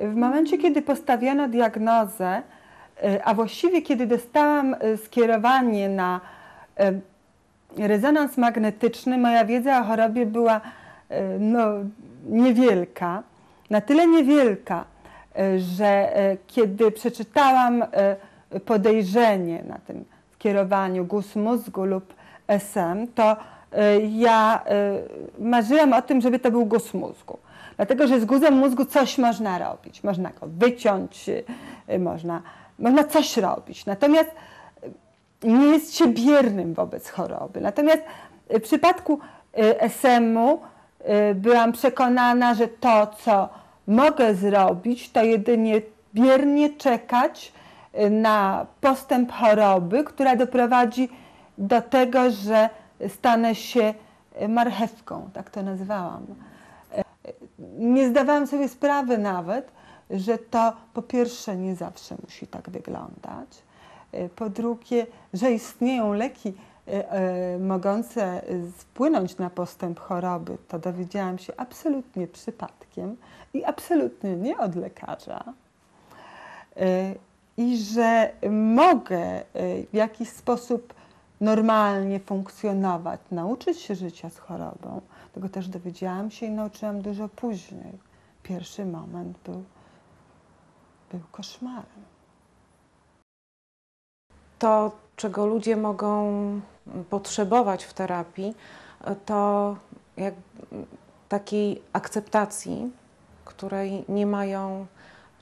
W momencie, kiedy postawiono diagnozę, y, a właściwie kiedy dostałam y, skierowanie na y, rezonans magnetyczny, moja wiedza o chorobie była no, niewielka. Na tyle niewielka, że kiedy przeczytałam podejrzenie na tym skierowaniu guz mózgu lub SM, to ja marzyłam o tym, żeby to był guz mózgu. Dlatego, że z guzem mózgu coś można robić. Można go wyciąć, y, y, można, można coś robić. Natomiast y, nie jest się biernym wobec choroby. Natomiast w przypadku SM-u byłam przekonana, że to, co mogę zrobić, to jedynie biernie czekać na postęp choroby, która doprowadzi do tego, że stanę się marchewką, tak to nazwałam. Nie zdawałam sobie sprawy nawet, że to po pierwsze nie zawsze musi tak wyglądać, y, po drugie, że istnieją leki y, y, mogące wpłynąć na postęp choroby, to dowiedziałam się absolutnie przypadkiem i absolutnie nie od lekarza. I że mogę w jakiś sposób normalnie funkcjonować, nauczyć się życia z chorobą. Tego też dowiedziałam się i nauczyłam dużo później. Pierwszy moment był, był koszmarem. To, czego ludzie mogą potrzebować w terapii, to jak takiej akceptacji, której nie mają,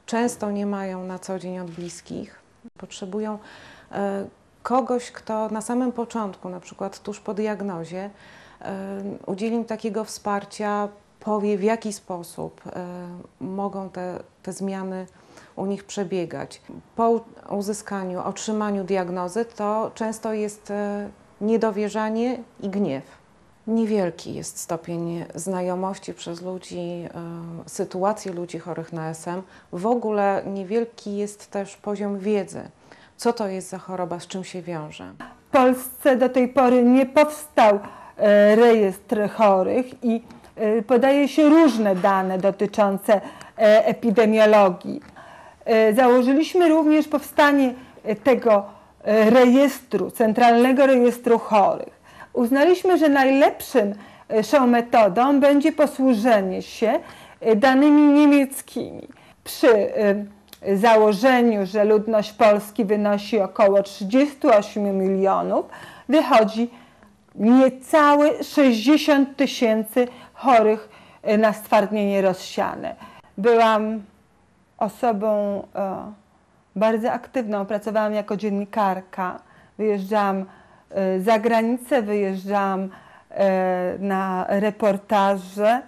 często nie mają na co dzień od bliskich. Potrzebują e, kogoś, kto na samym początku, na przykład tuż po diagnozie, udzieli im takiego wsparcia, powie w jaki sposób mogą te, te zmiany u nich przebiegać. Po uzyskaniu, otrzymaniu diagnozy to często jest e, niedowierzanie i gniew. Niewielki jest stopień znajomości przez ludzi, sytuacji ludzi chorych na SM. W ogóle niewielki jest też poziom wiedzy, co to jest za choroba, z czym się wiąże. W Polsce do tej pory nie powstał rejestr chorych i e, podaje się różne dane dotyczące e, epidemiologii. E, Założyliśmy również powstanie e, tego e, rejestru, centralnego rejestru chorych. Uznaliśmy, że najlepszym e, metodą będzie posłużenie się e, danymi niemieckimi. Przy e, założeniu, że ludność Polski wynosi około 38 milionów, wychodzi niecałe 60 tysięcy chorych e, na stwardnienie rozsiane. Byłam osobą e, bardzo aktywną, pracowałam jako dziennikarka, wyjeżdżałam e, za granicę, wyjeżdżałam na reportaże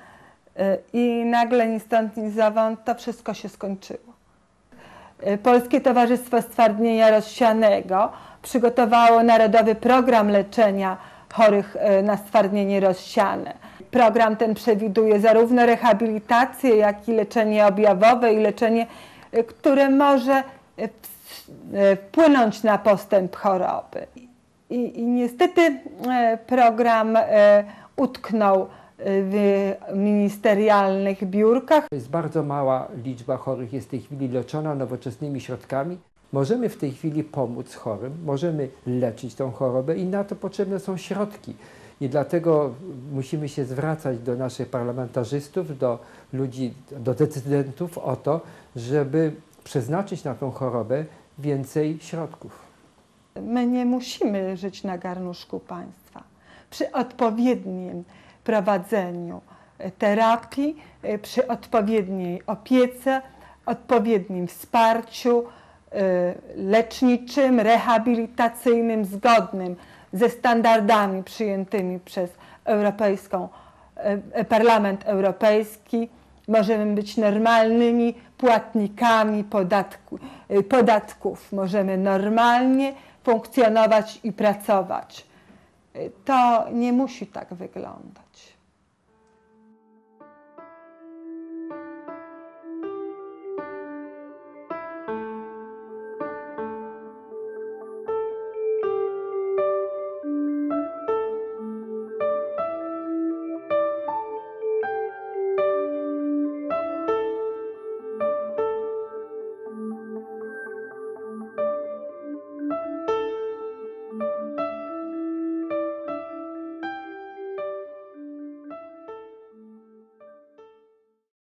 i nagle ni stąd, ni zowąd to wszystko się skończyło. Polskie Towarzystwo Stwardnienia Rozsianego przygotowało Narodowy Program Leczenia Chorych e, na Stwardnienie Rozsiane. Program ten przewiduje zarówno rehabilitację, jak i leczenie objawowe i leczenie, e, które może e, wpłynąć na postęp choroby. I, i niestety program utknął w ministerialnych biurkach. Jest bardzo mała liczba chorych, jest w tej chwili leczona nowoczesnymi środkami. Możemy w tej chwili pomóc chorym, możemy leczyć tą chorobę i na to potrzebne są środki. I dlatego musimy się zwracać do naszych parlamentarzystów, do ludzi, do decydentów o to, żeby przeznaczyć na tą chorobę więcej środków. My nie musimy żyć na garnuszku państwa. Przy odpowiednim prowadzeniu e, terapii, e, przy odpowiedniej opiece, odpowiednim wsparciu leczniczym, rehabilitacyjnym, zgodnym ze standardami przyjętymi przez Europejską, e, Parlament Europejski, możemy być normalnymi płatnikami podatku, e, podatków. Możemy normalnie funkcjonować i pracować. To nie musi tak wyglądać.